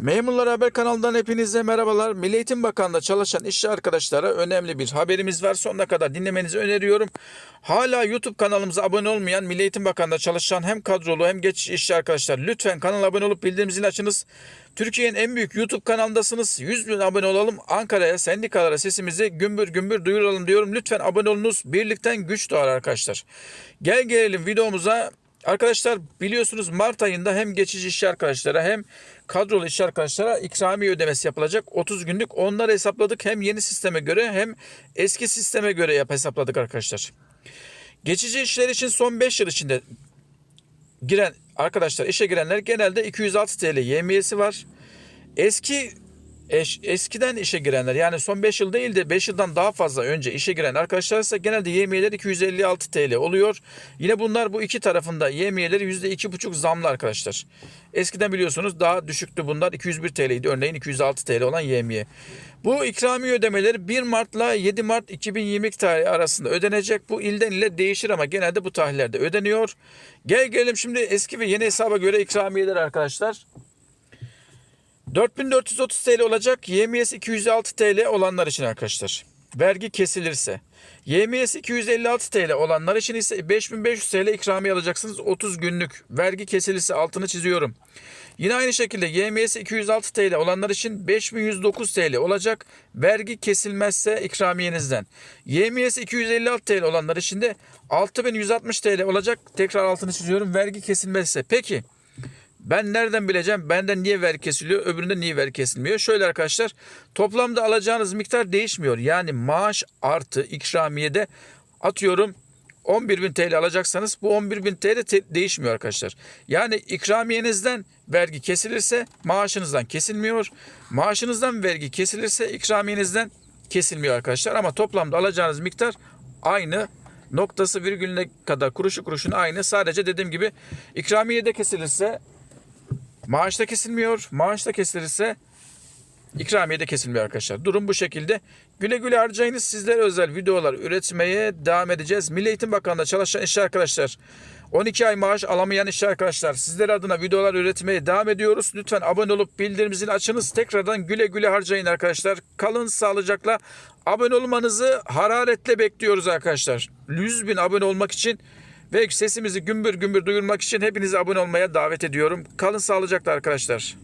Memurlar Haber kanalından hepinize merhabalar. Milli Eğitim Bakanlığı'nda çalışan işçi arkadaşlara önemli bir haberimiz var. Sonuna kadar dinlemenizi öneriyorum. Hala YouTube kanalımıza abone olmayan Milli Eğitim Bakanlığı'nda çalışan hem kadrolu hem geç işçi arkadaşlar lütfen kanala abone olup bildirim zilini açınız. Türkiye'nin en büyük YouTube kanalındasınız. 100 bin abone olalım. Ankara'ya, sendikalara sesimizi gümbür gümbür duyuralım diyorum. Lütfen abone olunuz. Birlikten güç doğar arkadaşlar. Gel gelelim videomuza. Arkadaşlar biliyorsunuz Mart ayında hem geçici işçi arkadaşlara hem kadrolu işçi arkadaşlara ikramiye ödemesi yapılacak. 30 günlük onları hesapladık. Hem yeni sisteme göre hem eski sisteme göre yap hesapladık arkadaşlar. Geçici işler için son 5 yıl içinde giren arkadaşlar işe girenler genelde 206 TL yemiyesi var. Eski eş, eskiden işe girenler yani son 5 yıl değil de 5 yıldan daha fazla önce işe giren arkadaşlar ise genelde yemiyeler 256 TL oluyor. Yine bunlar bu iki tarafında yemiyeleri %2,5 zamlı arkadaşlar. Eskiden biliyorsunuz daha düşüktü bunlar 201 TL'ydi örneğin 206 TL olan yemiye. Bu ikramiye ödemeleri 1 Mart'la 7 Mart 2022 tarihi arasında ödenecek. Bu ilden ile değişir ama genelde bu tarihlerde ödeniyor. Gel gelelim şimdi eski ve yeni hesaba göre ikramiyeler arkadaşlar. 4430 TL olacak. YMS 206 TL olanlar için arkadaşlar. Vergi kesilirse. YMS 256 TL olanlar için ise 5500 TL ikramiye alacaksınız 30 günlük. Vergi kesilirse altını çiziyorum. Yine aynı şekilde YMS 206 TL olanlar için 5109 TL olacak. Vergi kesilmezse ikramiyenizden. YMS 256 TL olanlar için de 6160 TL olacak. Tekrar altını çiziyorum. Vergi kesilmezse. Peki ben nereden bileceğim benden niye vergi kesiliyor öbüründe niye vergi kesilmiyor? Şöyle arkadaşlar toplamda alacağınız miktar değişmiyor. Yani maaş artı ikramiyede atıyorum 11.000 TL alacaksanız bu 11.000 TL te- değişmiyor arkadaşlar. Yani ikramiyenizden vergi kesilirse maaşınızdan kesilmiyor. Maaşınızdan vergi kesilirse ikramiyenizden kesilmiyor arkadaşlar. Ama toplamda alacağınız miktar aynı noktası virgülüne kadar kuruşu kuruşuna aynı. Sadece dediğim gibi ikramiyede kesilirse Maaşta kesilmiyor. Maaşta kesilirse ikramiye de kesilmiyor arkadaşlar. Durum bu şekilde. Güle güle harcayınız. Sizlere özel videolar üretmeye devam edeceğiz. Milli Eğitim Bakanlığı'nda çalışan işçi arkadaşlar. 12 ay maaş alamayan işçi arkadaşlar. Sizler adına videolar üretmeye devam ediyoruz. Lütfen abone olup bildirim açınız. Tekrardan güle güle harcayın arkadaşlar. Kalın sağlıcakla. Abone olmanızı hararetle bekliyoruz arkadaşlar. 100 bin abone olmak için ve sesimizi gümbür gümbür duyurmak için hepinizi abone olmaya davet ediyorum. Kalın sağlıcakla arkadaşlar.